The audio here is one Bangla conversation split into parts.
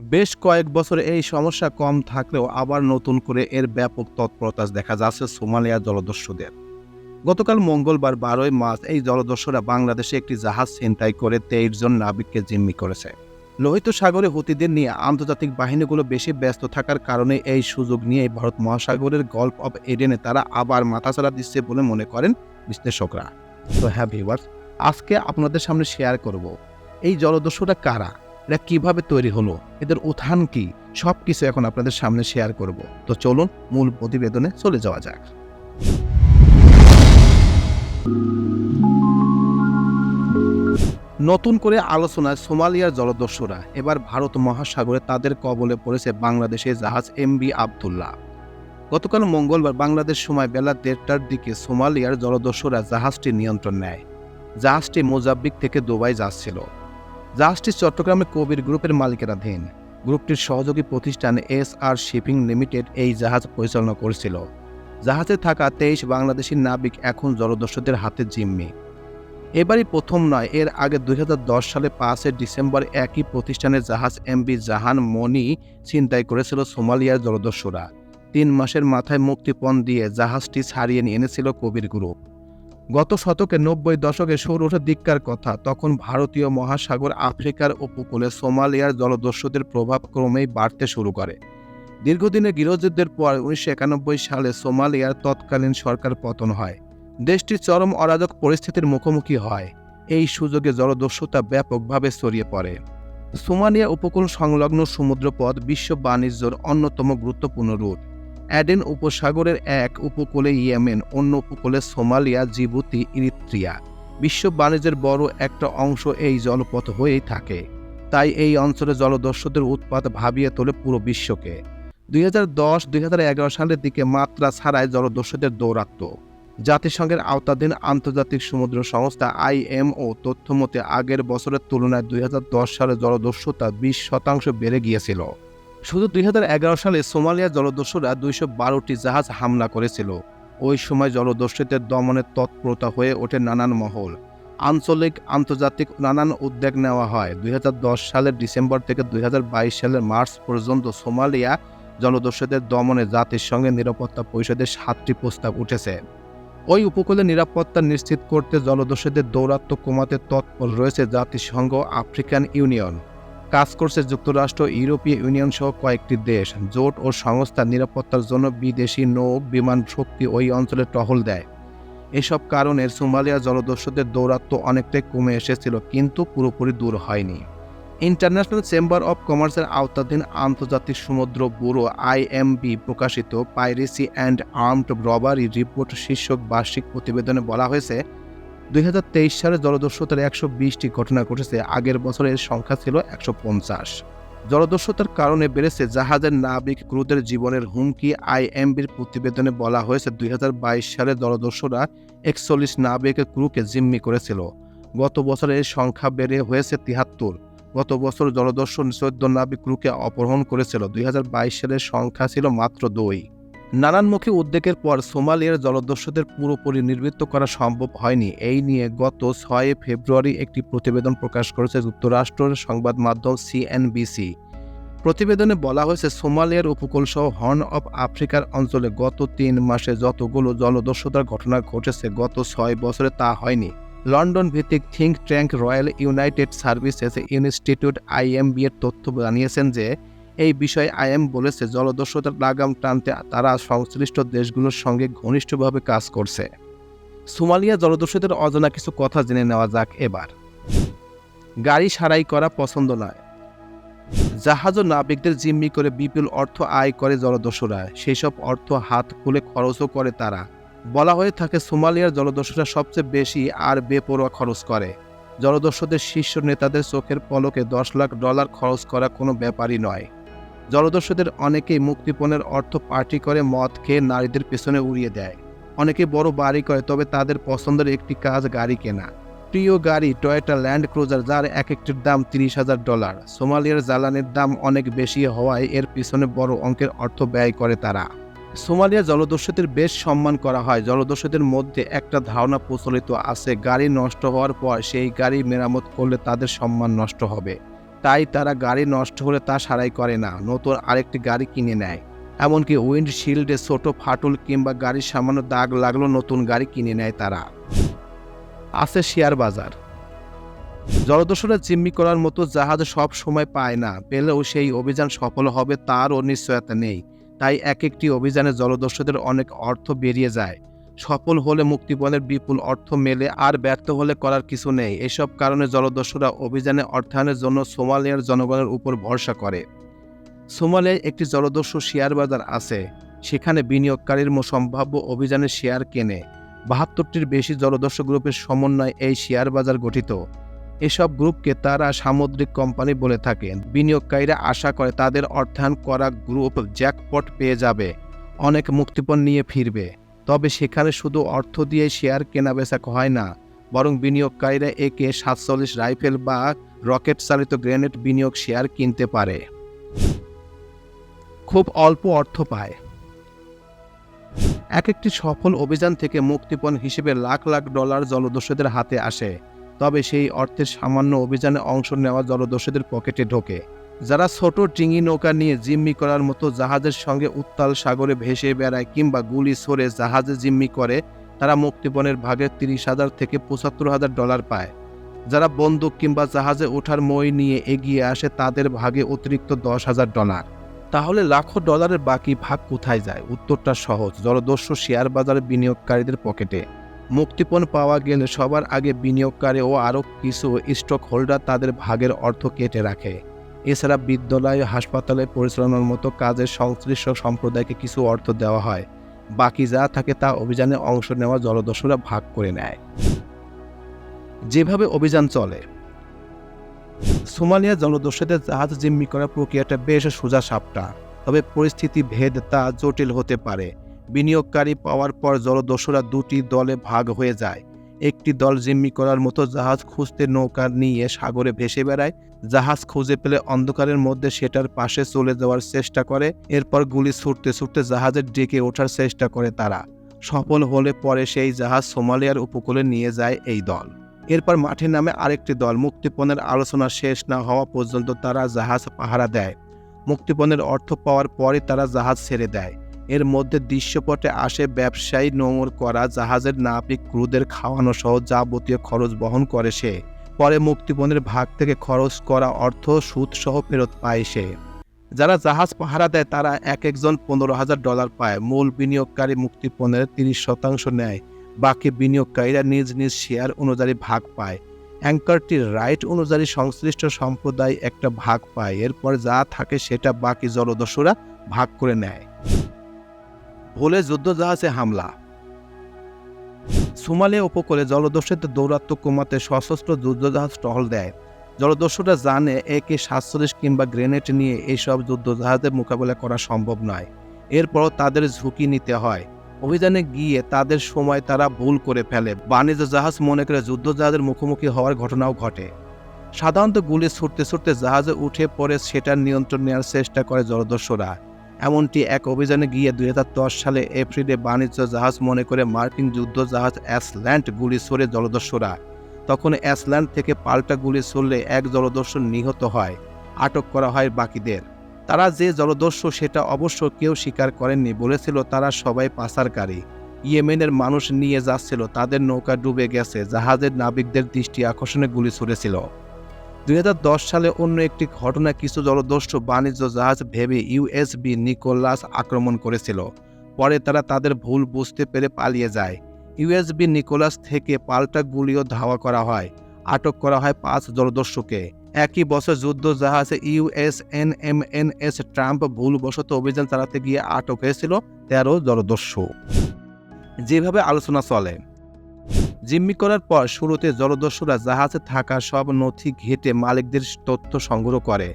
বেশ কয়েক বছর এই সমস্যা কম থাকলেও আবার নতুন করে এর ব্যাপক তৎপরতা দেখা যাচ্ছে সোমালিয়া জলদস্যুদের। গতকাল মঙ্গলবার বারোই মার্চ এই জলদস্যুরা বাংলাদেশে একটি জাহাজ ছিনতাই করে তেইশ জন নাবিককে জিম্মি করেছে। লোহিত সাগরে হুতিদের নিয়ে আন্তর্জাতিক বাহিনীগুলো বেশি ব্যস্ত থাকার কারণে এই সুযোগ নিয়ে ভারত মহাসাগরের গল্ফ অব এডেনে তারা আবার মাথাচাড়া দিচ্ছে বলে মনে করেন বিশ্লেষকরা। তো হ্যাঁ ভিউয়ার্স আজকে আপনাদের সামনে শেয়ার করব, এই জলদস্যুরা কারা? এরা কীভাবে তৈরি হলো, এদের উত্থান কি সব কিছু এখন আপনাদের সামনে শেয়ার করব। তো চলুন মূল প্রতিবেদনে চলে যাওয়া যাক। নতুন করে আলোচনায় সোমালিয়ার জলদস্যুরা এবার ভারত মহাসাগরে তাদের কবলে পড়েছে বাংলাদেশের জাহাজ এমবি আবদুল্লাহ। গতকাল মঙ্গলবার বাংলাদেশ সময় বেলা দেড়টার দিকে সোমালিয়ার জলদস্যুরা জাহাজটি নিয়ন্ত্রণ নেয়। জাহাজটি মোজাব্বিক থেকে দুবাই যাচ্ছিল। জাহাজটি চট্টগ্রামে কবির গ্রুপের মালিকানাধীন গ্রুপটির সহযোগী প্রতিষ্ঠান এস আর শিপিং লিমিটেড এই জাহাজ পরিচালনা করেছিল। জাহাজে থাকা তেইশ বাংলাদেশি নাবিক এখন জলদস্যুদের হাতে জিম্মি। এবারই প্রথম নয়, এর আগে দুই হাজার দশ সালে পাঁচই ডিসেম্বর একই প্রতিষ্ঠানের জাহাজ এমবি জাহান মনি ছিনতাই করেছিল সোমালিয়ার জলদস্যুরা। তিন মাসের মাথায় মুক্তিপণ দিয়ে জাহাজটি ছাড়িয়ে নিয়ে এনেছিল কবির গ্রুপ। গত শতকে নব্বই দশকে সৌর ওঠে দিককার কথা, তখন ভারতীয় মহাসাগর, আফ্রিকার উপকূলে সোমালিয়ার জলদস্যুদের প্রভাব ক্রমেই বাড়তে শুরু করে। দীর্ঘদিনের গৃহযুদ্ধের পর উনিশশো একানব্বই সালে সোমালিয়ার তৎকালীন সরকার পতন হয়। দেশটি চরম অরাজক পরিস্থিতির মুখোমুখি হয়। এই সুযোগে জলদস্যুতা ব্যাপকভাবে ছড়িয়ে পড়ে। সোমালিয়া উপকূল সংলগ্ন সমুদ্রপথ বিশ্ব বাণিজ্যর অন্যতম গুরুত্বপূর্ণ রুট অ্যাডেন উপসাগরের এক উপকূলে ইয়েমেন, অন্য উপকূলে সোমালিয়া, জিবুতি, ইরিত্রিয়া। বিশ্ব বাণিজ্যের বড় একটা অংশ এই জলপথ হয়েই থাকে। তাই এই অঞ্চলে জলদস্যুদের উৎপাত ভাবিয়ে তোলে পুরো বিশ্বকে। দুই হাজার দশ, দুই হাজার এগারো সালের দিকে মাত্রা ছাড়াই জলদস্যুদের দৌরাত্ম্য। জাতিসংঘের আওতাধীন আন্তর্জাতিক সমুদ্র সংস্থা আইএমও তথ্যমতে আগের বছরের তুলনায় দুই হাজার দশ সালে জলদস্যুতা বিশ শতাংশ বেড়ে গিয়েছিল। শুধু দুই হাজার এগারো সালে সোমালিয়া জলদস্যুরা দুইশো বারোটি জাহাজ হামলা করেছিল। ওই সময় জলদস্যুদের দমনের তৎপরতা হয়ে ওঠে নানান মহল। আঞ্চলিক, আন্তর্জাতিক নানান উদ্যোগ নেওয়া হয়। দুই হাজার দশ সালের ডিসেম্বর থেকে দুই হাজার বাইশ সালের মার্চ পর্যন্ত সোমালিয়া জলদস্যুদের দমনে জাতিসংঘের নিরাপত্তা পরিষদের সাতটি প্রস্তাব উঠেছে। ওই উপকূলে নিরাপত্তা নিশ্চিত করতে জলদস্যুদের দৌরাত্ম্য কমাতে তৎপর রয়েছে জাতিসংঘ আফ্রিকান ইউনিয়ন। কাজ করছে যুক্তরাষ্ট্র, ইউরোপীয় ইউনিয়ন সহ কয়েকটি দেশ। জোট ও সংস্থার নিরাপত্তার জন্য বিদেশি নৌ, বিমান শক্তি ওই অঞ্চলে টহল দেয়। এসব কারণে সোমালিয়া জলদস্যুদের দৌরাত্ম্য অনেকটাই কমে এসেছিল, কিন্তু পুরোপুরি দূর হয়নি। ইন্টারন্যাশনাল চেম্বার অব কমার্সের আওতাধীন আন্তর্জাতিক সমুদ্র ব্যুরো আইএমবি প্রকাশিত piracy and armed robbery report শীর্ষক বার্ষিক প্রতিবেদনে বলা হয়েছে দুই হাজার তেইশ সালে জলদস্যুতার একশো বিশটি ঘটনা ঘটেছে। আগের বছরের সংখ্যা ছিল একশো পঞ্চাশ। জলদস্যুতার কারণে বেড়েছে জাহাজের নাবিক ক্রুদের জীবনের হুমকি। আইএমবির প্রতিবেদনে বলা হয়েছে, দুই হাজার বাইশ সালে জলদস্যুরা একচল্লিশ নাবিক ক্রুকে জিম্মি করেছিল। গত বছর এর সংখ্যা বেড়ে হয়েছে তিহাত্তর। গত বছর জলদর্শন চোদ্দ নাবিক ক্রুকে অপহরণ করেছিল। দুই হাজার বাইশ সালের সংখ্যা ছিল মাত্র দুই। নানানমুখী উদ্যোগের পর সোমালিয়ার জলদস্যুদের পুরোপুরি নির্বৃত্ত করা সম্ভব হয়নি। এই নিয়ে গত ছয় ফেব্রুয়ারি একটি প্রতিবেদন প্রকাশ করেছে যুক্তরাষ্ট্রের সংবাদ মাধ্যম সিএনবিসি। প্রতিবেদনে বলা হয়েছে, সোমালিয়ার উপকূল সহ হর্ন অব আফ্রিকার অঞ্চলে গত তিন মাসে যতগুলো জলদস্যুতার ঘটনা ঘটেছে গত ছয় বছরে তা হয়নি। লন্ডন ভিত্তিক think tank Royal United Services Institute IMB এর তথ্য জানিয়েছেন যে এই বিষয়ে আইএম বলেছে জলদস্যুতার লাগাম টানতে তারা সংশ্লিষ্ট দেশগুলোর সঙ্গে ঘনিষ্ঠভাবে কাজ করছে। সোমালিয়া জলদস্যুদের অজানা কিছু কথা জেনে নেওয়া যাক এবার। গাড়ি সারাই করা পছন্দ নয়। জাহাজ ও নাবিকদের জিম্মি করে বিপুল অর্থ আয় করে জলদস্যুরা। সেই সব অর্থ হাত খুলে খরচও করে তারা। বলা হয়ে থাকে, সোমালিয়ার জলদস্যুরা সবচেয়ে বেশি আর বেপরোয়া খরচ করে। জলদস্যুদের শীর্ষ নেতাদের চোখের পলকে দশ লাখ ডলার খরচ করা কোনো ব্যাপারই নয়। জলদস্যুদের অনেকেই মুক্তিপণের অর্থ পার্টি করে মদ খেয়ে নারীদের পেছনে উড়িয়ে দেয়। অনেকে বড় বাড়ি করে, তবে তাদের পছন্দের একটি কাজ গাড়ি কেনা। প্রিয় গাড়ি টয়োটা ল্যান্ড ক্রুজার, যার এক একটির দাম তিরিশ হাজার ডলার। সোমালিয়ার জ্বালানির দাম অনেক বেশি হওয়ায় এর পিছনে বড় অঙ্কের অর্থ ব্যয় করে তারা। সোমালিয়া জলদস্যুদের বেশ সম্মান করা হয়। জলদস্যুদের মধ্যে একটা ধারণা প্রচলিত আছে, গাড়ি নষ্ট হওয়ার পর সেই গাড়ি মেরামত করলে তাদের সম্মান নষ্ট হবে। তাই তারা গাড়ি নষ্ট হলে তা সারাই করে না, নতুন আরেকটি গাড়ি কিনে নেয়। এমনকি উইন্ডশিল্ডে ছোট ফাটল কিংবা গাড়ির সামান্য দাগ লাগল নতুন গাড়ি কিনে নেয় তারা। আছে শেয়ার বাজার। জলদস্যুরা জিম্মি করার মতো জাহাজ সব সময় পায় না, পেলেও সেই অভিযান সফল হবে তারও নিশ্চয়তা নেই। তাই এক একটি অভিযানে জলদস্যুদের অনেক অর্থ বেরিয়ে যায়। সফল হলে মুক্তিপণের বিপুল অর্থ মেলে আর ব্যর্থ হলে করার কিছু নেই। এসব কারণে জলদস্যুরা অভিযানে অর্থায়নের জন্য সোমালিয়ার জনগণের উপর ভরসা করে। সোমালিয়ায় একটি জলদস্যু শেয়ার বাজার আছে। সেখানে বিনিয়োগকারীর সম্ভাব্য অভিযানে শেয়ার কেনে। বাহাত্তরটির বেশি জলদস্যু গ্রুপের সমন্বয়ে এই শেয়ার বাজার গঠিত। এসব গ্রুপকে তারা সামুদ্রিক কোম্পানি বলে থাকেন। বিনিয়োগকারীরা আশা করে তাদের অর্থায়ন করা গ্রুপ জ্যাকপট পেয়ে যাবে। অনেক মুক্তিপণ নিয়ে ফিরবে। তবে সেখানে শুধু অর্থ দিয়ে শেয়ার কেনাবেচা হয় না, বরং বিনিয়োগকারীরা একে সাতচল্লিশ রাইফেল বা রকেট চালিত গ্রেনেড বিনিয়োগ শেয়ার কিনতে পারে। খুব অল্প অর্থ পায়। এক একটি সফল অভিযান থেকে মুক্তিপণ হিসেবে লাখ লাখ ডলার জলদস্যুদের হাতে আসে, তবে সেই অর্থের সামান্য অভিযানে অংশ নেওয়া জলদস্যুদের পকেটে ঢোকে। যারা ছোট ডিঙি নৌকা নিয়ে জিম্মি করার মতো জাহাজের সঙ্গে উত্তাল সাগরে ভেসে বেড়ায় কিংবা গুলি সরে জাহাজে জিম্মি করে, তারা মুক্তিপণের ভাগে তিরিশ হাজার থেকে পঁচাত্তর হাজার ডলার পায়। যারা বন্দুক কিংবা জাহাজে ওঠার মই নিয়ে এগিয়ে আসে, তাদের ভাগে অতিরিক্ত দশ হাজার ডলার। তাহলে লাখো ডলারের বাকি ভাগ কোথায় যায়? উত্তরটা সহজ। জলদস্যু শেয়ার বাজারে বিনিয়োগকারীদের পকেটে। মুক্তিপণ পাওয়া গেলে সবার আগে বিনিয়োগকারী ও আরও কিছু স্টক হোল্ডার তাদের ভাগের অর্থ কেটে রাখে। এছাড়া বিদ্যালয়, হাসপাতালে পরিচালনার মতো কাজের সংশ্লিষ্ট সম্প্রদায়কে কিছু অর্থ দেওয়া হয়। বাকি যা থাকে তা অভিযানে অংশ নেওয়া জলদস্যুরা ভাগ করে নেয়। যেভাবে অভিযান চলে, সোমালিয়া জলদস্যুদের জাহাজ জিম্মি করার প্রক্রিয়াটা বেশ সোজা সাপটা। তবে পরিস্থিতি, ভেদ তা জটিল হতে পারে। বিনিয়োগকারী পাওয়ার পর জলদস্যুরা দুটি দলে ভাগ হয়ে যায়। একটি দল জিম্মি করার মতো জাহাজ খুঁজতে নৌকা নিয়ে সাগরে ভেসে বেড়ায় জাহাজ খুঁজে পেলে অন্ধকারের মধ্যে সেটার পাশে চলে যাওয়ার চেষ্টা করে, এরপর গুলি ছুটতে ছুটতে জাহাজের ডেকে ওঠার চেষ্টা করে তারা। সফল হলে পরে সেই জাহাজ সোমালিয়ার উপকূলে নিয়ে যায় এই দল। এরপর মাঠে নামে আরেকটি দল। মুক্তিপণের আলোচনা শেষ না হওয়া পর্যন্ত তারা জাহাজ পাহারা দেয়। মুক্তিপণের অর্থ পাওয়ার পরে তারা জাহাজ ছেড়ে দেয়। এর মধ্যে দৃশ্যপটে আসে ব্যবসায়ী নোংর করা জাহাজের নাবিক ক্রুদের খাওয়ানো সহ যাবতীয় খরচ বহন করে সে। পরে মুক্তিপণের ভাগ থেকে খরচ করা অর্থ সুদ সহ ফেরত পায় সে। যারা জাহাজ পাহারা দেয়, তারা এক একজন পনেরো হাজার ডলার পায়। মূল বিনিয়োগকারী মুক্তিপণের তিরিশ শতাংশ নেয়। বাকি বিনিয়োগকারীরা নিজ নিজ শেয়ার অনুযায়ী ভাগ পায়। অ্যাঙ্কারটির রাইট অনুযায়ী সংশ্লিষ্ট সম্প্রদায় একটা ভাগ পায়। এরপর যা থাকে সেটা বাকি জলদস্যুরা ভাগ করে নেয়। ভুলে যুদ্ধজাহাজে হামলা। সোমালিয়া উপকূলে জলদস্যুদের দৌরাত্ম কমাতে সশস্ত্র যুদ্ধজাহাজ টহল দেয়। জলদস্যুরা জানে একে সাতচল্লিশ কিংবা গ্রেনেড নিয়ে এইসব যুদ্ধজাহাজের মোকাবেলা করা সম্ভব নয়। এরপরও তাদের ঝুঁকি নিতে হয়। অভিযানে গিয়ে তাদের সময় তারা ভুল করে ফেলে। বাণিজ্য জাহাজ মনে করে যুদ্ধজাহাজের মুখোমুখি হওয়ার ঘটনাও ঘটে। সাধারণত গুলি ছুটতে ছুটতে জাহাজে উঠে পড়ে সেটার নিয়ন্ত্রণ নেওয়ার চেষ্টা করে জলদস্যুরা। এমনটি এক অভিযানে গিয়ে দুই হাজার দশ সালে এপ্রিলে বাণিজ্য জাহাজ মনে করে মার্কিন যুদ্ধ জাহাজ অ্যাসল্যান্ড গুলি ছড়ে জলদস্যুরা। তখন অ্যাসল্যান্ড থেকে পাল্টা গুলি ছড়লে এক জলদস্যু নিহত হয়, আটক করা হয় বাকিদের। তারা যে জলদস্যু সেটা অবশ্য কেউ স্বীকার করেননি বলেছিল তারা সবাই পাচারকারী। ইয়েমেনের মানুষ নিয়ে যাচ্ছিল, তাদের নৌকা ডুবে গেছে, জাহাজের নাবিকদের দৃষ্টি আকর্ষণে গুলি ছুড়েছিল দুই হাজার দশ সালে অন্য একটি ঘটনা কিছু জলদস্যু বাণিজ্য জাহাজ ভেবে ইউএসবি নিকোলাস আক্রমণ করেছিল। পরে তারা তাদের ভুল বুঝতে পেরে পালিয়ে যায়। ইউএসবি নিকোলাস থেকে পাল্টা গুলিও ধাওয়া করা হয়, আটক করা হয় পাঁচ জলদস্যুকে। একই বছর যুদ্ধ জাহাজে এস ট্রাম্প ভুলবশত অভিযান চালাতে গিয়ে আটক হয়েছিল তেরো জলদস্যু। যেভাবে আলোচনা চলে জিম্মি করার পর শুরুতে জলদস্যুরা জাহাজে থাকা সব নথি ঘেটে মালিকদের তথ্য সংগ্রহ করে।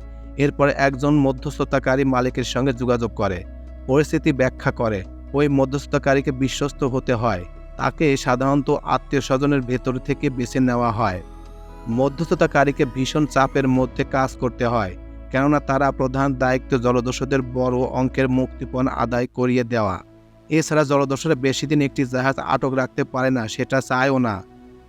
এরপরে একজন মধ্যস্থতাকারী মালিকের সঙ্গে যোগাযোগ করে, পরিস্থিতি ব্যাখ্যা করে। ওই মধ্যস্থতাকারীকে বিশ্বস্ত হতে হয়। তাকে সাধারণত আত্মীয় স্বজনের ভেতর থেকে বেছে নেওয়া হয়। মধ্যস্থতাকারীকে ভীষণ চাপের মধ্যে কাজ করতে হয়, কেননা তারা প্রধান দায়িত্ব জলদস্যুদের বড় অঙ্কের মুক্তিপণ আদায় করিয়ে দেওয়া। এছাড়া জলদস্যুরা বেশি দিন একটি জাহাজ আটক রাখতে পারে না, সেটা চায়ও না।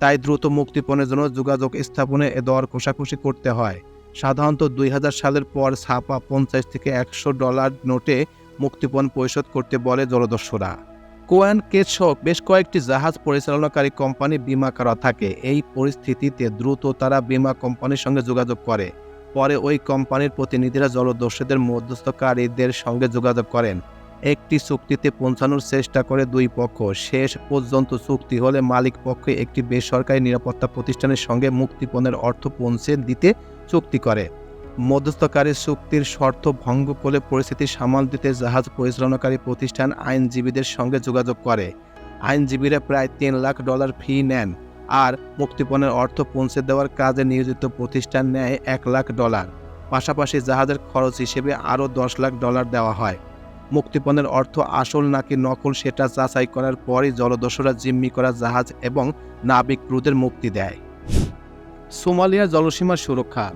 তাই দ্রুত মুক্তিপণের জন্য যোগাযোগ স্থাপনে এ দর কষাকষি করতে হয়। সাধারণত দুই হাজার সালের পর ছাপা পঞ্চাশ থেকে একশো ডলার নোটে মুক্তিপণ পরিশোধ করতে বলে জলদস্যুরা। কোয়ান কেশসহ বেশ কয়েকটি জাহাজ পরিচালনাকারী কোম্পানি বিমা করা থাকে। এই পরিস্থিতিতে দ্রুত তারা বিমা কোম্পানির সঙ্গে যোগাযোগ করে। পরে ওই কোম্পানির প্রতিনিধিরা জলদস্যুদের মধ্যস্থকারীদের সঙ্গে যোগাযোগ করেন। একটি চুক্তিতে পৌঁছানোর চেষ্টা করে দুই পক্ষ। শেষ পর্যন্ত চুক্তি হলে মালিক পক্ষে একটি বেসরকারি নিরাপত্তা প্রতিষ্ঠানের সঙ্গে মুক্তিপণের অর্থ পৌঁছে দিতে চুক্তি করে। মধ্যস্থকারী চুক্তির শর্ত ভঙ্গ করে পরিস্থিতি সামাল দিতে জাহাজ পরিচালনাকারী প্রতিষ্ঠান আইনজীবীদের সঙ্গে যোগাযোগ করে। আইনজীবীরা প্রায় তিন লাখ ডলার ফি নেন আর মুক্তিপণের অর্থ পৌঁছে দেওয়ার কাজে নিয়োজিত প্রতিষ্ঠান নেয় এক লাখ ডলার। পাশাপাশি জাহাজের খরচ হিসেবে আরও দশ লাখ ডলার দেওয়া হয়। মুক্তিপণের অর্থ আসল নাকি নকল সেটা যাচাই করার পরই জলদস্যুরা জিম্মি করা জাহাজ এবং নাবিক ক্রুদের মুক্তি দেয়। সোমালিয়ার জলসীমার সুরক্ষা।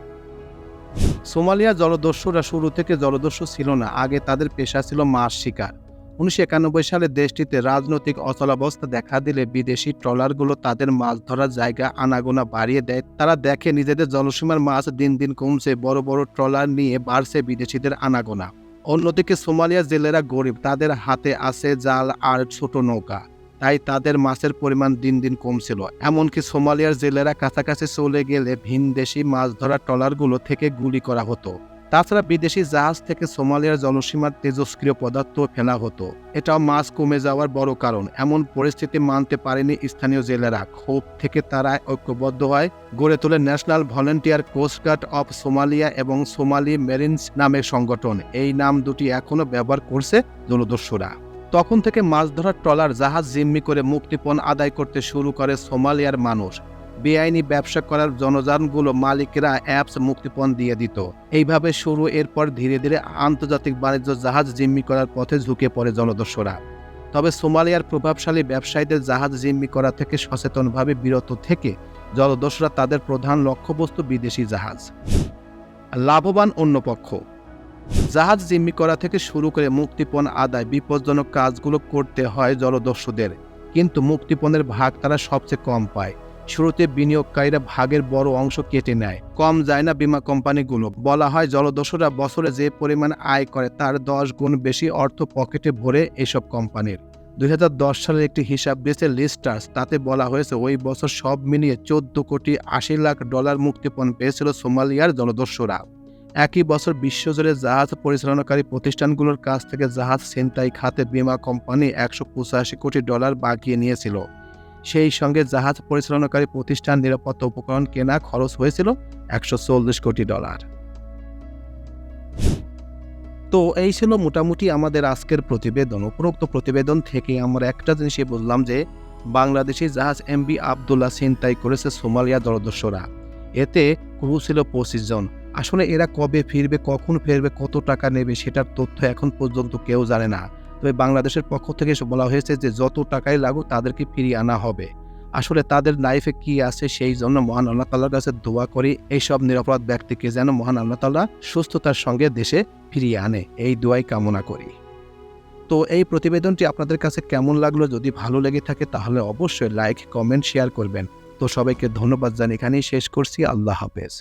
সোমালিয়া জলদস্যুরা শুরু থেকে জলদস্যু ছিল না, আগে তাদের পেশা ছিল মাছ শিকার। উনিশশো একানব্বই সালে দেশটিতে রাজনৈতিক অচলাবস্থা দেখা দিলে বিদেশি ট্রলারগুলো তাদের মাছ ধরার জায়গা আনাগোনা বাড়িয়ে দেয়। তারা দেখে নিজেদের জলসীমার মাছ দিন দিন কমছে, বড় বড় ট্রলার নিয়ে বাড়ছে বিদেশিদের আনাগোনা। অন্যদিকে সোমালিয়া জেলেরা গরিব, তাদের হাতে আছে জাল আর ছোট নৌকা। তাই তাদের মাছের পরিমাণ দিন দিন কমছিল। এমনকি সোমালিয়ার জেলেরা কাছাকাছি চলে গেলে ভিনদেশি মাছ ধরা ট্রলারগুলো থেকে গুলি করা হতো। তাছাড়া বিদেশি জাহাজ থেকে সোমালিয়ার জনসীমার তেজস্ক্রিয় পদার্থ ফেলা হতো। এটাও মাছ কমে যাওয়ার বড় কারণ। এমন পরিস্থিতি মানতে পারেনি স্থানীয় জেলেরা। ক্ষোভ থেকে তারা ঐক্যবদ্ধ হয়। গড়ে তোলে National Volunteer Coastguard of Somalia এবং সোমালি মেরিনস নামের সংগঠন। এই নাম দুটি এখনও ব্যবহার করছে জলদস্যুরা তখন থেকে মাছ ধরার ট্রলার জাহাজ জিম্মি করে মুক্তিপণ আদায় করতে শুরু করে সোমালিয়ার মানুষ। বেআইনি ব্যবসা করার জনযানগুলো মালিকেরা অ্যাপস মুক্তিপণ দিয়ে দিত। এইভাবে শুরু, এরপর ধীরে ধীরে আন্তর্জাতিক বাণিজ্য জাহাজ জিম্মি করার পথে ঝুঁকে পড়ে জলদস্যুরা তবে সোমালিয়ার প্রভাবশালী ব্যবসায়ীদের জাহাজ জিম্মি করা থেকে সচেতনভাবে বিরত থেকে জলদস্যুরা তাদের প্রধান লক্ষ্যবস্তু বিদেশি জাহাজ। লাভবান অন্য পক্ষ। জাহাজ জিম্মি করা থেকে শুরু করে মুক্তিপণ আদায় বিপজ্জনক কাজগুলো করতে হয় জলদস্যুদের কিন্তু মুক্তিপণের ভাগ তারা সবচেয়ে কম পায়। শুরুতে বিনিয়োগকারীরা ভাগের বড় অংশ কেটে নেয়। কম যায় না বিমা কোম্পানিগুলো। বলা হয় জলদস্যুরা বছরে যে পরিমাণ আয় করে তার দশ গুণ বেশি অর্থ পকেটে ভরে এসব কোম্পানির। দুই হাজার দশ সালের একটি হিসাব দিয়েছে লিস্টার্স, তাতে বলা হয়েছে ওই বছর সব মিলিয়ে চোদ্দ কোটি আশি লাখ ডলার মুক্তিপণ পেয়েছিল সোমালিয়ার জলদস্যুরা। একই বছর বিশ্বজুড়ে জাহাজ পরিচালনাকারী প্রতিষ্ঠানগুলোর কাছ থেকে জাহাজ ছিনতাই খাতে বিমা কোম্পানি একশো পঁচাশি কোটি ডলার বাগিয়ে নিয়েছিল। সেই সঙ্গে জাহাজ পরিচালনাকারী প্রতিষ্ঠান নিরাপত্তা উপকরণ কেনা খরচ হয়েছিল একশো চল্লিশ কোটি ডলার। তো এই ছিল মোটামুটি আমাদের আজকের প্রতিবেদন। উপরোক্ত প্রতিবেদন থেকে আমরা একটা জিনিসই বুঝলাম যে বাংলাদেশি জাহাজ এমবি আবদুল্লাহ ছিনতাই করেছে সোমালিয়া জলদস্যুরা। এতে ক্রু ছিল পঁচিশ জন। আসলে এরা কবে ফিরবে, কখন ফিরবে, কত টাকা নেবে, সেটার তথ্য এখন পর্যন্ত কেউ জানে না। তবে বাংলাদেশের পক্ষ থেকে বলা হয়েছে যে যত টাকাই লাগুক তাদেরকে ফিরিয়ে আনা হবে। আসলে তাদের লাইফে কি আছে সেই জন্য মহান আল্লাহ তাল্লার কাছে দোয়া করি, এইসব নিরাপরাধ ব্যক্তিকে যেন মহান আল্লাহ তাল্লাহ সুস্থতার সঙ্গে দেশে ফিরিয়ে আনে। এই দোয়াই কামনা করি। তো এই প্রতিবেদনটি আপনাদের কাছে কেমন লাগল? যদি ভালো লেগে থাকে তাহলে অবশ্যই লাইক, কমেন্ট, শেয়ার করবেন। তো সবাইকে ধন্যবাদ জানি এখানেই শেষ করছি। আল্লাহ হাফেজ।